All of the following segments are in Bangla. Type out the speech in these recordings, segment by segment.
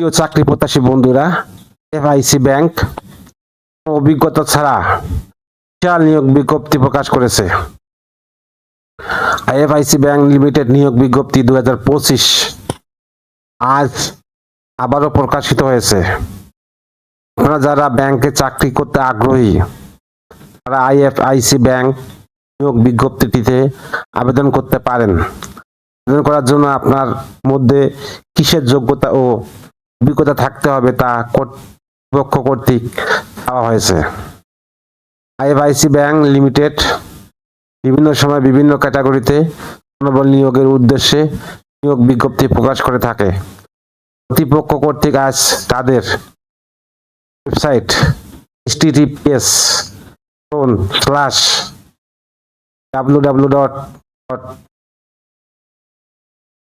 প্রিয় চাকরি প্রত্যাশী বন্ধুরা, এফআইসি ব্যাংক অভিজ্ঞতা ছাড়া বিশাল নিয়োগ বিজ্ঞপ্তি প্রকাশ করেছে। আইএফআইসি ব্যাংক লিমিটেড নিয়োগ বিজ্ঞপ্তি দু পঁচিশ আজ আবারও প্রকাশিত হয়েছে। আপনারা যারা ব্যাংকে চাকরি করতে আগ্রহী, তারা আইএফআইসি ব্যাংক নিয়োগ বিজ্ঞপ্তিটিতে আবেদন করতে পারেন। আবেদন করার জন্য আপনার মধ্যে কিসের যোগ্যতা ও অভিজ্ঞতা থাকতে হবে তা কর্তৃপক্ষ কর্তৃক দেওয়া হয়েছে। আইএফআইসি ব্যাংক লিমিটেড বিভিন্ন সময় বিভিন্ন ক্যাটাগরিতে জনবল নিয়োগের উদ্দেশ্যে নিয়োগ বিজ্ঞপ্তি প্রকাশ করে থাকে। কর্তৃপক্ষ কর্তৃক আজ তাদের website https slash W W dot dot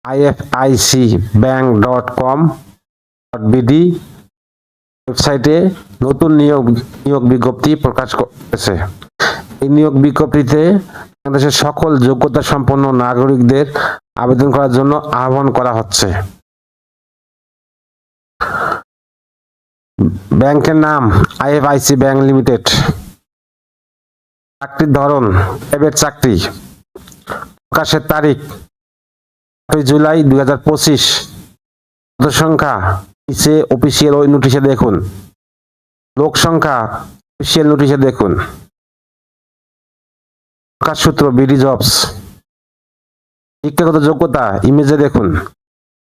IFIC bank dot com BD ওয়েবসাইটে নতুন নিয়োগ নিয়োগ বিজ্ঞপ্তি প্রকাশ করেছে। এই নিয়োগ বিজ্ঞপ্তিতে বাংলাদেশের সকল যোগ্যতা সম্পন্ন নাগরিকদের আবেদন করার জন্য আহ্বান করা হচ্ছে। ব্যাংকের নাম আইএফআইসি ব্যাংক লিমিটেড। চাকরির ধরন প্রাইভেট চাকরি। প্রকাশের তারিখ জুলাই দুই হাজার পঁচিশ। সংখ্যা নিচে অফিসিয়াল ওই নোটিশে দেখুন। লোক সংখ্যা অফিসিয়াল নোটিশে দেখুন। প্রকাশ সূত্র বিডি জবস শিক্ষাগত যোগ্যতা ইমেজে দেখুন।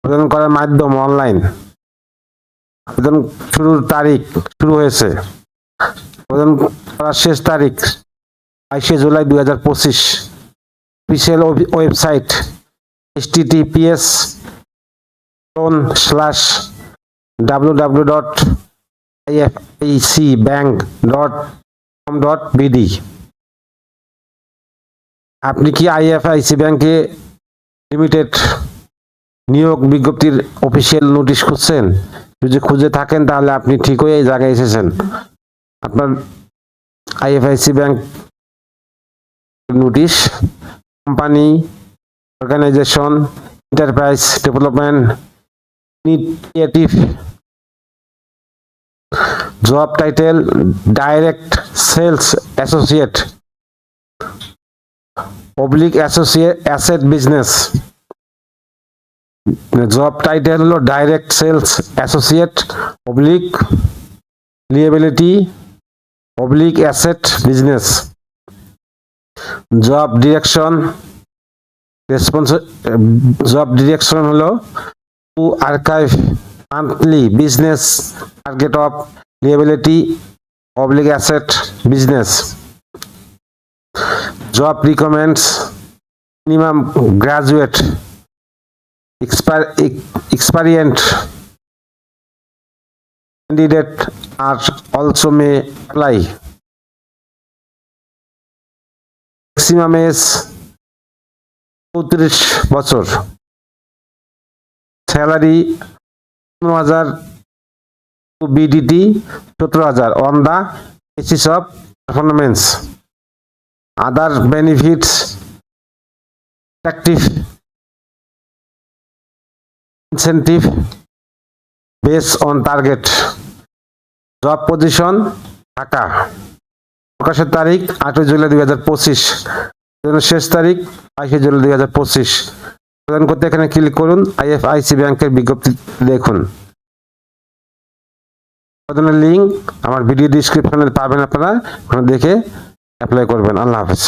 আবেদন করার মাধ্যম অনলাইন আবেদন শুরুর তারিখ শুরু হয়েছে। আবেদন করার শেষ তারিখ বাইশে জুলাই দুই হাজার পঁচিশ। Official website https slash W W dot IFIC BD আপনি কি আইএফআইসি ব্যাংকে লিমিটেড নিয়োগ বিজ্ঞপ্তির অফিসিয়াল নোটিশ খুঁজছেন? যদি খুঁজে থাকেন, তাহলে আপনি ঠিকই এই জায়গায় এসেছেন। আপনার IFIC bank notice company organisation enterprise development, initiative job title, direct sales associate oblique associate, asset business. Job title হলো direct sales associate oblique liability oblique asset business job direction response job direction হলো to archive monthly business target of liability public asset business job recommends minimum graduate experient candidate are also may apply. Maximum age চৌত্রিশ বছর. স্যালারি হাজার বিডিটি সতেরো হাজার। On the basis of performance other benefits active incentive base on target job position Dhaka প্রকাশের তারিখ আটই জুলাই দুই হাজার পঁচিশ। শেষ তারিখ বাইশে জুলাই দুই হাজার পঁচিশ। আবেদন করতে এখানে ক্লিক করুন আইএফআইসি ব্যাংকের বিজ্ঞপ্তি দেখুন। প্রদানের লিঙ্ক আমার ভিডিও ডিসক্রিপশনে পাবেন আপনারা, ওখানে দেখে অ্যাপ্লাই করবেন। আল্লাহ হাফেজ।